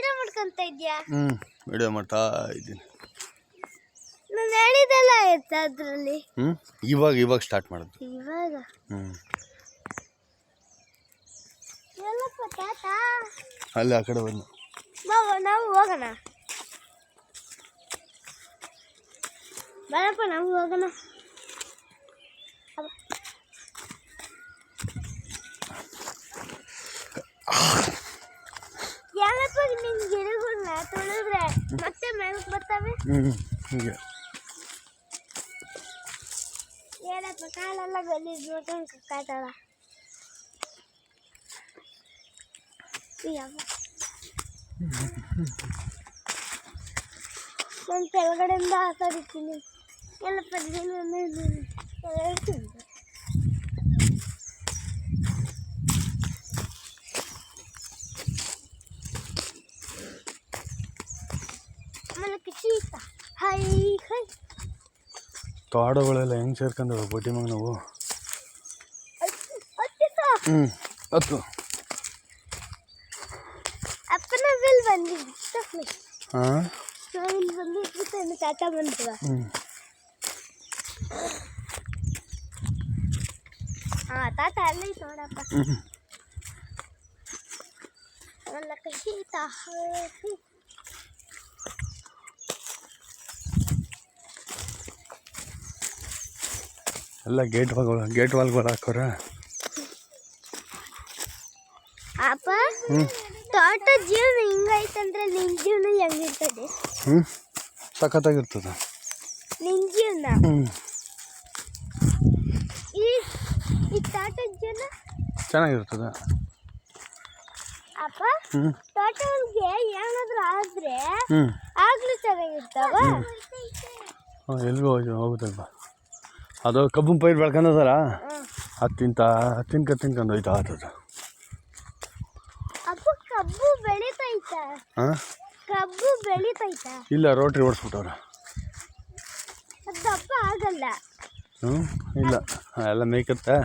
Video ಮಾಡ್ಕೊಂತ ಇದ್ಯಾ ಹ್ಞೂ ವಿಡಿಯೋ ಮಾಡ್ತಾ ಇದ್ದೀನಿ. ನಾನು ಹೇಳಿದಲ್ಲ ಆಯ್ತಾ ಅದರಲ್ಲಿ? ಹ್ಞೂ ಇವಾಗ ಇವಾಗ ಸ್ಟಾರ್ಟ್ ಮಾಡೋದು. ಇವಾಗ? ಹ್ಮ್ ಎಲ್ಲಪ್ಪ ತಾತ? ಅಲ್ಲಿ ಆ ಕಡೆ ಬಂದು ನಾವು ನಾವು ಹೋಗೋಣ. ಬರಪ್ಪ ನಾವು ಹೋಗೋಣ. ನಿನ್ ಗಿಡಗಳನ್ನ ತೊಳೆದ್ರೆ ಮತ್ತೆ ಮೇಲಕ್ಕೆ ಬರ್ತವೆ? ಹ್ಞೂ ಹೀಗೆ. ಏನಪ್ಪ ಕಾಲೆಲ್ಲ ಗಲೀಜ್ ಕಾಯ್ತಾಳ ನಾನು ಕೆಳಗಡೆಯಿಂದ ಆಟಾಡಿದ್ದೀನಿ. ತೋಡಗಳೆಲ್ಲ ಹೆಂಗೆ ಸೇರ್ಕೊಂಡವ ಬಡ್ಡಿ ಮಗ ನಾವು ಹ್ಞೂ ಹತ್ತು ಹಾಂ? ನನ್ನ ತಾತ ಅಲ್ಲಿ ನೋಡಪ್ಪ. ಹ್ಞೂ ಎಲ್ಲ ಎಲ್ಲ ಗೇಟ್ ವಾಲ್ ಗೇಟ್ ವಾಲ್ಗಳು ಹಾಕೋರ ಅಪ್ಪ ತೋಟ ಜೀವನ ಹಿಂಗೈತಂದ್ರೆ ನಿನ್ ಜೀವನ ಹೆಂಗಿರ್ತದೆ? ಹ್ಞೂ ಸಖತ್ತಾಗಿರ್ತದೆ. ನಿನ್ ಜೀವನ? ಹ್ಞೂ ಈ ಈ ತೋಟದ ಜೀವನ? ಚೆನ್ನಾಗಿರ್ತದೆ. ಅಪ್ಪ ಹ್ಞೂ ತೋಟಗಳಿಗೆ ಏನಾದರೂ ಆದ್ರೆ ಹ್ಞೂ ಆಗ್ಲೂ ಚೆನ್ನಾಗಿರ್ತಾವ? ಎಲ್ಲಿಗೂ ಹೋಗಿ ಹೋಗುತ್ತಲ್ವ ಅದು ಕಬ್ಬು ಪೈರು ಬೆಳ್ಕೊಂಡದಲ್ಲ ಅದು ತಿಂತ ತಿನ್ಕ ತಿನ್ಕೊಂಡು ಹೋಯ್ತಾ ಆತದ ಕಬ್ಬು ಬೆಳಿತೈತ. ಹಾಂ ಕಬ್ಬು ಬೆಳಿತೈತ. ಇಲ್ಲ ರೋಟ್ರಿ ಓಡಿಸ್ಬಿಟ್ಟವ್ರ. ದಪ್ಪ ಆಗಲ್ಲ. ಹ್ಞೂ ಇಲ್ಲ ಎಲ್ಲ ಮೇಯ್ಕತ್ತೆ.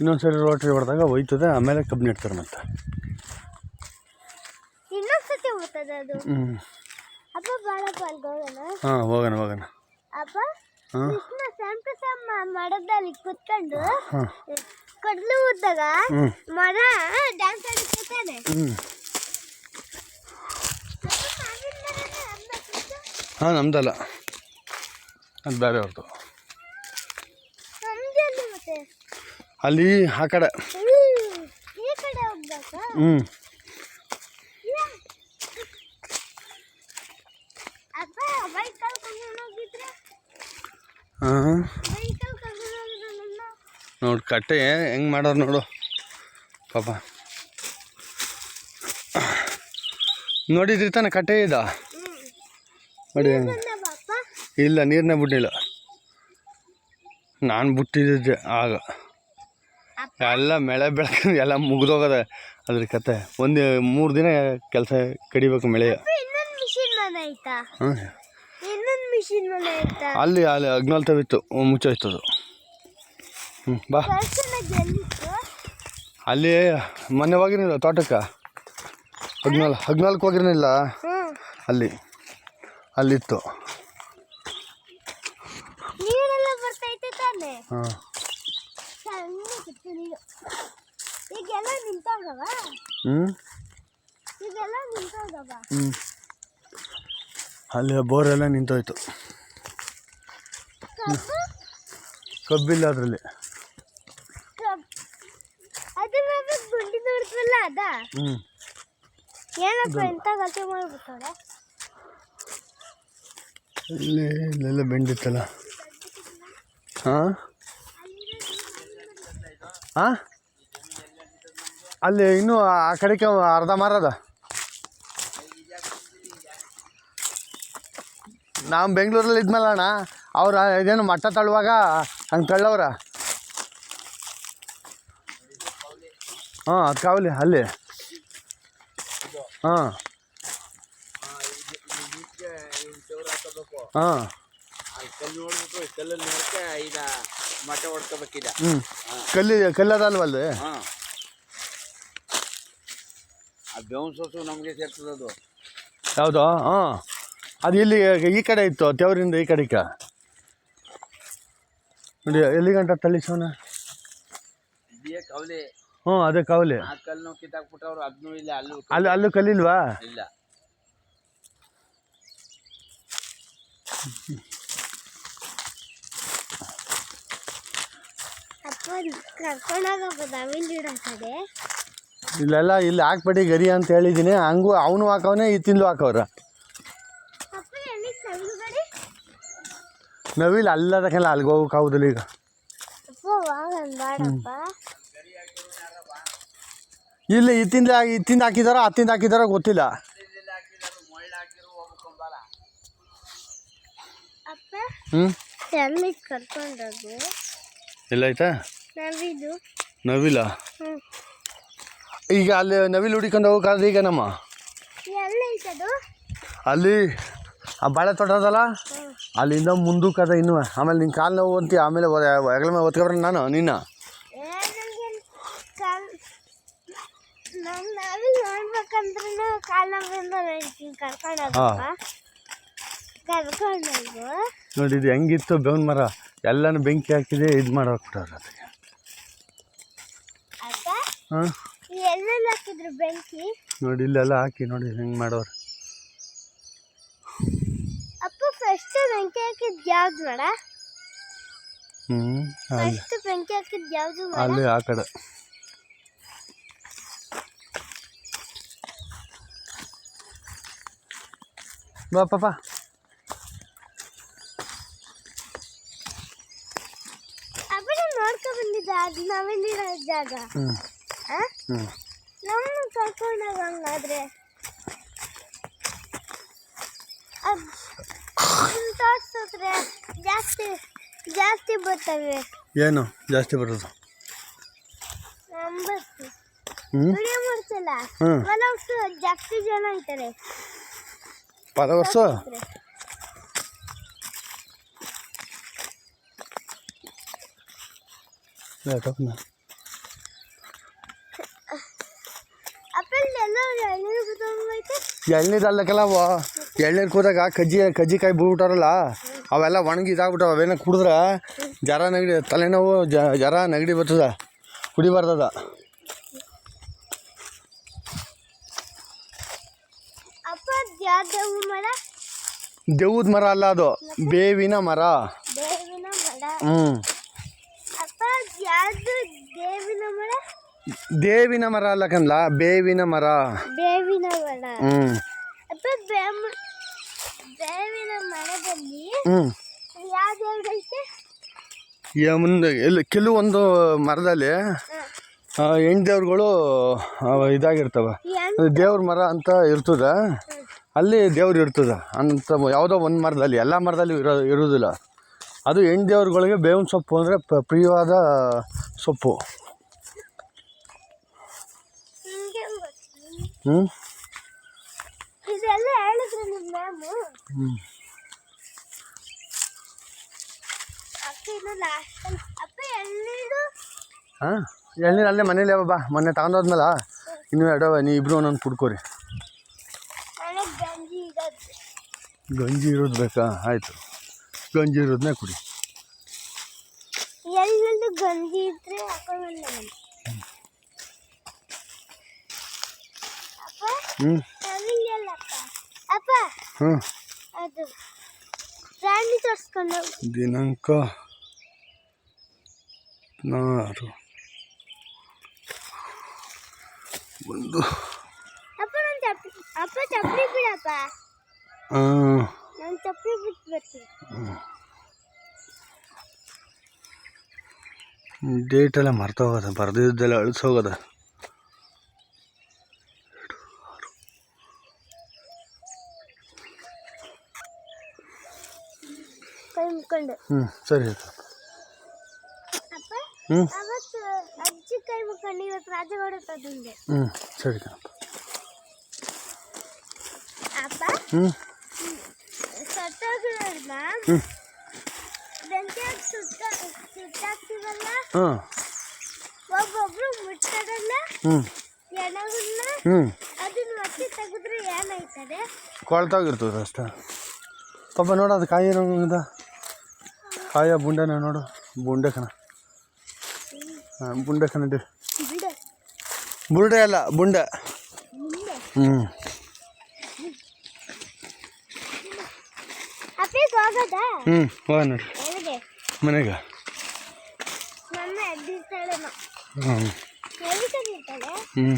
ಇನ್ನೊಂದು ಸರಿ ರೋಟ್ರಿ ಹೊಡೆದಾಗ ಹೋಯ್ತದೆ ಆಮೇಲೆ ಕಬ್ಬು ನೆಡ್ತಾರೆ ಮತ್ತೆ. ಇನ್ನೊಂದ್ಸತಿ ಹೋಗ್ತದೆ ಅದು. ಹ್ಞೂ ಅಪ್ಪ ಹಾಂ ಹೋಗೋಣ ಹೋಗೋಣ. ಅಪ್ಪ? ಮರದಲ್ಲಿ ಕುತ್ಕೊಂಡು ಕಡಲು ಉದ್ದಾಗ ಮರ ಡ್ಯಾನ್ಸ್ ಆಡ್ತಿರ್ತಾನೆ ಹ ನಮ್ದಲ್ಲ. ಅದು ಬೇರೆ ಅವ್ರದ್ದು ಅಲ್ಲಿ ಆ ಕಡೆ. ಈ ಕಡೆ ಹೋಗ್ಬೇಕಾ? ಹ್ಞೂ ಅಪ್ಪ ಬೈಕಲ್ಲಿ ಕರ್ಕೊಂಡು ಹೋಗಿದ್ರೆ ಹಾಂ ನೋಡಿ ಕಟ್ಟೆ ಹೆಂಗೆ ಮಾಡೋರು ನೋಡು. ಪಾಪ. ನೋಡಿದ್ರಿ ತಾನೆ ಕಟ್ಟೆ ಇದ? ನೋಡಿ. ಇಲ್ಲ ನೀರನ್ನೇ ಬಿಟ್ಟಿಲ್ಲ. ನಾನು ಬಿಟ್ಟಿದ್ದೆ ಆಗ. ಎಲ್ಲ ಮಳೆ ಬೆಳಕು ಎಲ್ಲ ಮುಗ್ದೋಗದೆ ಅದ್ರ ಕತೆ ಒಂದು ಮೂರು ದಿನ ಕೆಲಸ ಕಡಿಬೇಕು ಮಳೆ ಹ್ಞೂ ಹಾಂ ಇನ್ನೊಂದು ಮಿಷಿನ್ ಮೇಲೆ ಅಲ್ಲಿ ಅಲ್ಲಿ ಅಗ್ನಾಲ್ ತವಿತ್ತು ಅದು ಹ್ಞೂ ಬಾ. ಅಲ್ಲಿ ಮೊನ್ನೆ ಹೋಗಿರಲಿಲ್ಲ ತೋಟಕ್ಕೆ. ಹದಿನಾಲ್ಕು ಹದಿನಾಲ್ಕು ಹೋಗಿರಲಿಲ್ಲ. ಅಲ್ಲಿ ಅಲ್ಲಿತ್ತು. ನೀರೆಲ್ಲ ಬರ್ತೈತೆ ತಾನೆ? ಹಾಂ. ಈಗೆಲ್ಲ ನಿಂತೋಗವ? ಹ್ಞೂ ಈಗೆಲ್ಲ ನಿಂತೋಗವ? ಹ್ಞೂ ಅಲ್ಲಿ ಬೋರೆಲ್ಲ ನಿಂತೋಯ್ತು. ಕಬ್ಬಿಲ್ಲ ಅದರಲ್ಲಿ. ಹ್ಞೂ ಏನಪ್ಪ ಎಂತ ಮಾಡ್ಬಿಟ್ಟವ್ರೆ? ಇಲ್ಲಿ ಇಲ್ಲೆಲ್ಲ ಬೆಂಡಿತ್ತಲ್ಲ ಹಾಂ? ಹಾಂ? ಅಲ್ಲಿ ಇನ್ನೂ ಆ ಕಡೆಗೆ ಅರ್ಧ ಮಾರದ? ನಾವು ಬೆಂಗಳೂರಲ್ಲಿ ಇದ್ಮೇಲೆ ಅಣ್ಣ ಅವ್ರು ಇದೇನು ಮಟ್ಟ ತಳ್ಳುವಾಗ ಹಂಗೆ ತಳ್ಳವ್ರ. ಹಾಂ ಅದು ಕಾವಲಿ ಅಲ್ಲಿ. ಹಾಂ. ಹಾಂ. ಹ್ಞೂ ಕಲ್ಲಿ ಕಲ್ಲದಲ್ವಲ್ಲಿ ಆ ಬೇವಿನ ಸೊಸು ನಮಗೆ ಸೇರ್ತದೆ ಅದು. ಯಾವುದು ಹಾಂ. ಅದು ಇಲ್ಲಿ ಈ ಕಡೆ ಇತ್ತು ತೆವರಿಂದ ಈ ಕಡೆಗೆ ನೋಡಿ ಎಲ್ಲಿ ಗಂಟ ತಳಿಸೋಣ ಹ್ಞೂ ಅದೇ ಕವಲಿ ಆ ಕಲ್ಲು ಕಿತ್ತಾಕ್ಬಿಟ್ಟವ್ರು ಅದನ್ನೂ ಇಲ್ಲ ಅಲ್ಲೂ ಅಲ್ಲಿ ಅಲ್ಲೂ ಕಲಿಲ್ವಾ ಇಲ್ಲ. ಇಲ್ಲೆಲ್ಲ ಇಲ್ಲಿ ಹಾಕ್ಬೇಡಿ ಗರಿ ಅಂತ ಹೇಳಿದ್ದೀನಿ ಹಂಗೂ ಅವನು ಹಾಕವನೇ ಈ ತಿಂದು ಹಾಕವ್ರ ಅಪ್ಪ ಎಲ್ಲಿ ನವಿಲು ಗಡಿ ನವಿಲ್ ಅಲ್ಲದಕ್ಕೆಲ್ಲ ಅಲ್ಲಿಗೆ ಹೋಗೋಕ್ಕಾಗೋದಿಲ್ಲ ಈಗ. ಅಪ್ಪ ವಾಗನ್ ಬಾಡಪ್ಪ. ಇಲ್ಲಿ ಇತ್ತಿಂದ ಇತ್ತಿಂದ ಹಾಕಿದಾರ ಹತ್ತಿಂದ ಹಾಕಿದಾರೋ ಗೊತ್ತಿಲ್ಲ. ಅಪ್ಪ ಹ್ಞೂ ಎಲ್ಲ ನವಿಲು ಈಗ ಅಲ್ಲಿ ನವಿಲು ಹುಡಿಕೊಂಡು ಹೋಗಕ್ಕಾದ್ರೆ ಈಗ ನಮ್ಮ? ಎಲ್ಲೈತದು ಅಲ್ಲಿ ಆ ಬಾಳೆ ತೋಟ ಅದಲ್ಲ? ಅಲ್ಲಿಂದ ಮುಂದಕ್ಕೆ ಅದ ಇನ್ನು. ಆಮೇಲೆ ನಿನ್ನ ಕಾಲು ನೋವು ಅಂತೀಯ ಆಮೇಲೆ ಹೆಗಲ ಮೇಲೆ ಒತ್ಕೊಬ್ರ ನಾನು ನಿನ್ನ? ನೋಡಿ ಇದು ಹೆಂಗಿತ್ತು ಬೇವಿನ ಮರ? ಎಲ್ಲನೂ ಬೆಂಕಿ ಹಾಕಿದೆ ಇದು ಮಾಡೋಕ್ಬಿಟ್ಟವ್ರು ಅದಕ್ಕೆ. ಹಾಂ? ಎಲ್ಲೆಲ್ಲ ಹಾಕಿದ್ರು ಬೆಂಕಿ? ನೋಡಿ ಇಲ್ಲೆಲ್ಲ ಹಾಕಿ ನೋಡಿ ಹೆಂಗೆ ಮಾಡೋರು. ಫಸ್ಟ್ ಬೆಂಕಿ ಹಾಕಿದ್ ಯಾವ್ದು ನೋಡ ಅಲ್ಲಿ. ಫಸ್ಟ್ ಬೆಂಕಿ ಹಾಕಿದ್ ಯಾವ್ದು ಮಾಡ ಅಲ್ಲಿ ಆ ಕಡೆ. ಬಾ ಪಾಪ ನೋಡ್ಕೊ ಬಂದಿದ್ದ ಅದು ನಾವೆಲ್ಲಿರೋ ಜಾಗ. ಆ? ಹ್ಞೂ ನಮ್ಮನ್ನು ಕರ್ಕೊಂಡೋಗ ಹಂಗಾದ್ರೆ ಅದ್ ತೋರ್ಸಿದ್ರೆ ಜಾಸ್ತಿ ಜಾಸ್ತಿ ಬರ್ತವೆ ಏನು ಜಾಸ್ತಿ ಬರೋದು ಒಂಬತ್ತು ಹ್ಞೂ ವಿಡಿಯೋ ಮಾಡ್ಸಲ್ಲ ಹ್ಞೂ ಕೆಲವಷ್ಟು ಜಾಸ್ತಿ ಜನ ಇರ್ತಾರೆ ಪರವರ್ಷ ಅಪ್ಪ ಇಲ್ಲಿ ಎಲ್ಲ ಎಳ್ನೀರು ಬಿದ್ದೋಗೈತೆ ಎಳ್ನೀರು ಅಲ್ಲಕ್ಕೆಲ್ಲ ಎಳ್ನೀರು ಕೂದಾಗ ಕಜ್ಜಿ ಕಜ್ಜಿಕಾಯಿ ಬಿಟ್ಟಾರಲ್ಲ ಅವೆಲ್ಲ ಒಣಗಿ ಇದಾಗ್ಬಿಟ್ಟು ಅವೇನ ಕುಡಿದ್ರೆ ಜರ ನೆಗಡಿ ತಲೆನೋವು ಜರ ನೆಗಡಿ ಬರ್ತದ ಕುಡಿಬಾರ್ದದ. ದೇವದ ಮರ ಅಲ್ಲ ಅದು ಬೇವಿನ ಮರ. ಹ್ಞೂ ದೇವಿನ ಮರ? ಅಲ್ಲ ಕನ್ಲ ಬೇವಿನ ಮರ. ಹ್ಞೂ ಮರದಲ್ಲಿ ಮುಂದೆ ಎಲ್ಲಿ ಕೆಲವೊಂದು ಮರದಲ್ಲಿ ಹೆಣ್ಣು ದೇವ್ರುಗಳು ಇದಾಗಿರ್ತವೆ. ದೇವ್ರ ಮರ ಅಂತ ಇರ್ತದ. ಅಲ್ಲಿ ದೇವ್ರು ಇರ್ತದ. ಅಂತ ಯಾವುದೋ ಒಂದು ಮರದಲ್ಲಿ ಎಲ್ಲ ಮರದಲ್ಲಿ ಇರೋ ಇರೋದಿಲ್ಲ. ಅದು ಹೆಣ್ಣು ದೇವ್ರುಗಳಿಗೆ ಬೇವಿನ ಸೊಪ್ಪು ಅಂದರೆ ಪ್ರಿಯವಾದ ಸೊಪ್ಪು. ಹ್ಞೂ ಇದೆಲ್ಲ ಹೇಳಿದ್ರು ನಿಮ್ಮ ಮ್ಯಾಮು ಅಪ್ಪ ಇನ್ನು ಲಾಸ್ಟ್ ಅಪ್ಪ ಎಳ್ನೀರು? ಹಾಂ ಎಳ್ನೀರು ಅಲ್ಲೇ ಮನೇಲಿ ಬಾ. ಮೊನ್ನೆ ತಗೊಂಡೋದ್ಮೇಲೆ ಇನ್ನೂ ಎರಡು ನೀ ಇಬ್ರು ಒಂದೊಂದು ಕುಡ್ಕೋರಿ. ನನಗೆ ಗಂಜಿ ಇಡೋದು ಗಂಜಿ ಇರೋದು ಬೇಕಾ? ಆಯಿತು. ಗಂಜಿ ಇರೋದನ್ನೇ ಕುಡಿ. ಗಂಜಿ ಇದ್ರೆ ಹ್ಞೂ ದಿನಾಂಕ ನಾರು ಒಂದು ಅಪ್ಪ ನಾನು ಚಪ್ಪಲಿ ಅಪ್ಪ ಚಪ್ಪಲಿ ಬಿಡಪ್ಪ ಹಾಂ ನಾನು ಚಪ್ಪಲಿ ಬಿಟ್ಟು ಬರ್ತೀನಿ ಡೇಟ್ ಎಲ್ಲ ಮರ್ತೋಗೋದ ಬರ್ದಿದ್ದೆಲ್ಲ ಅಳಿಸೋಗದ ಕೈ ಹ್ಞೂ ಸರಿ ಆಯ್ತು. ಅಪ್ಪ ಹ್ಞೂ ಅವತ್ತು ಅಜ್ಜಿ ಕೈ ಮುಕ್ಕೊಂಡು ಇವತ್ತು ರಾಜಗೌಡ ತಂದೆ ಹ್ಞೂ ಸರಿ ಕಣಪ್ಪ. ಅಪ್ಪ ಹ್ಞೂ ಸತ್ತೋಗಿರೋದನ್ನ ಹ್ಞೂ ಬೆಂಕಿಯಾಗಿ ಸುತ್ತ ಸುತ್ತಾಕ್ತೀವಲ್ಲ? ಹ್ಞೂ ಒಬ್ಬೊಬ್ರು ಮುಟ್ಟದಲ್ಲ ಹ್ಞೂ ಎಣಗನ್ನ ಹ್ಞೂ ಅದು ಮತ್ತೆ ತೆಗೆದ್ರೆ ಏನಾಯ್ತದೆ? ಕೊಳ್ತಾಗಿರ್ತದೆ ಅಷ್ಟೇ. ಪಾಪ ನೋಡು ಅದು ಕಾಯಿ ಏನದ ಕಾಯ ಬುಂಡೆನ ನೋಡು. ಬುಂಡೆ ಕಣ. ಹಾಂ ಬುಂಡೆ ಕಣ ಇದೆ ಬುರುಡೆ ಅಲ್ಲ ಬುಂಡೆ. ಹ್ಞೂ ಹ್ಞೂ ಹೋಗ ಎಲ್ಲಿಗೆ? ಮನೆಗೆ. ಹ್ಞೂ ಹ್ಞೂ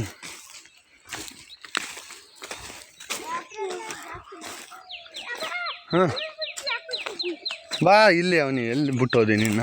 ಹಾಂ ಬಾ ಇಲ್ಲಿ ಅವನಿ ಎಲ್ಲಿ ಬಿಟ್ಟೋದೆ ನಿನ್ನ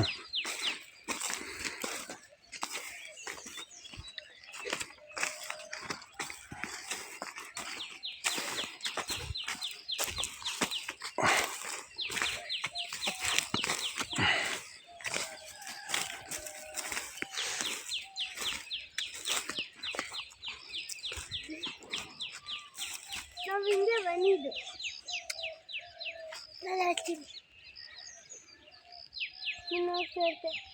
ನಾವು ಹಿಂಗೆ ಬಂದಿದ್ದು ನಾನು ಹಚ್ತೀನಿ ಇನ್ನೂ ಸೇರ್ತೆ ಎಲ್ಲ